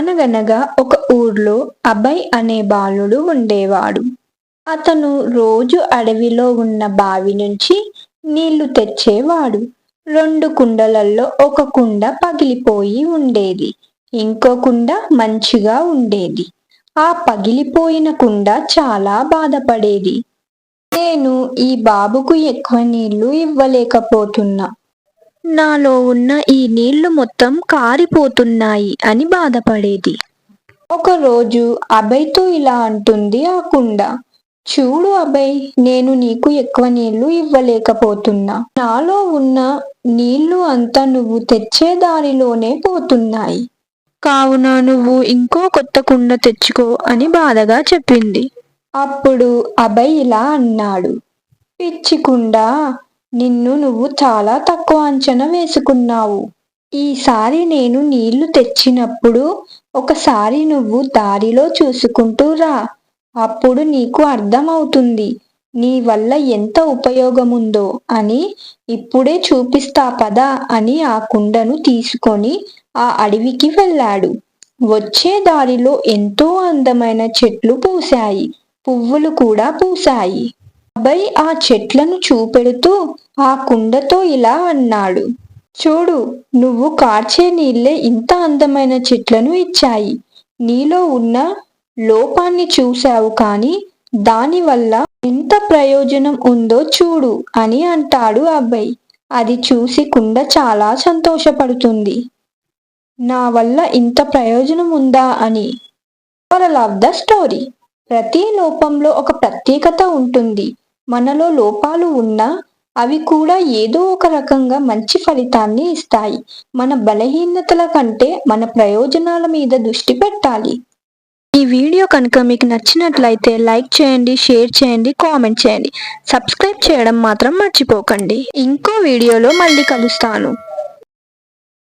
అనగనగా ఒక ఊర్లో అభయ్ అనే బాలుడు ఉండేవాడు. అతను రోజు అడవిలో ఉన్న బావి నుంచి నీళ్ళు తెచ్చేవాడు. రెండు కుండలలో ఒక కుండ పగిలిపోయి ఉండేది. ఇంకో కుండ మంచిగా ఉండేది. ఆ పగిలిపోయిన కుండ చాలా బాధపడేది. నేను ఈ బాబుకు ఎక్కువ నీళ్ళు ఇవ్వలేకపోతున్నా. నాలో ఉన్న ఈ నీళ్ళు మొత్తం కారిపోతున్నాయి అని బాధపడేది. ఒకరోజు అభయ్తో ఇలా అంటుంది ఆ కుండ. చూడు అభయ్ నేను నీకు ఎక్కువ నీళ్ళు ఇవ్వలేకపోతున్నా. నాలో ఉన్న నీళ్ళు అంతా నువ్వు తెచ్చే దారిలోనే పోతున్నాయి. కావున నువ్వు ఇంకో కొత్త కుండ తెచ్చుకో అని బాధగా చెప్పింది. అప్పుడు అభయ్ ఇలా అన్నాడు. పిచ్చి నిన్ను నువ్వు చాలా తక్కువ అంచనా వేసుకున్నావు. ఈసారి నేను నీళ్ళు తెచ్చినప్పుడు ఒకసారి నువ్వు దారిలో చూసుకుంటూ రా. అప్పుడు నీకు అర్థమవుతుంది. నీ వల్ల ఎంత ఉపయోగముందో అని ఇప్పుడే చూపిస్తా పదా అని ఆ కుండను తీసుకొని ఆ అడవికి వెళ్ళాడు. వచ్చే దారిలో ఎంతో అందమైన చెట్లు పూశాయి. పువ్వులు కూడా పూశాయి. అబ్బాయి ఆ చెట్లను చూపెడుతూ ఆ కుండతో ఇలా అన్నాడు. చూడు నువ్వు కార్చే నీళ్ళే ఇంత అందమైన చెట్లను ఇచ్చాయి. నీలో ఉన్న లోపాన్ని చూశావు కానీ దానివల్ల ఎంత ప్రయోజనం ఉందో చూడు అని అంటాడు అబ్బాయి. అది చూసి కుండ చాలా సంతోషపడుతుంది. నా వల్ల ఇంత ప్రయోజనం ఉందా అని. మోరల్ ఆఫ్ ద స్టోరీ ప్రతి లోపంలో ఒక ప్రత్యేకత ఉంటుంది. మనలో లోపాలు ఉన్నా అవి కూడా ఏదో ఒక రకంగా మంచి ఫలితాన్ని ఇస్తాయి. మన బలహీనతల కంటే మన ప్రయోజనాల మీద దృష్టి పెట్టాలి. ఈ వీడియో కనుక మీకు నచ్చినట్లయితే లైక్ చేయండి షేర్ చేయండి కామెంట్ చేయండి. సబ్స్క్రైబ్ చేయడం మాత్రం మర్చిపోకండి. ఇంకో వీడియోలో మళ్ళీ కలుస్తాను.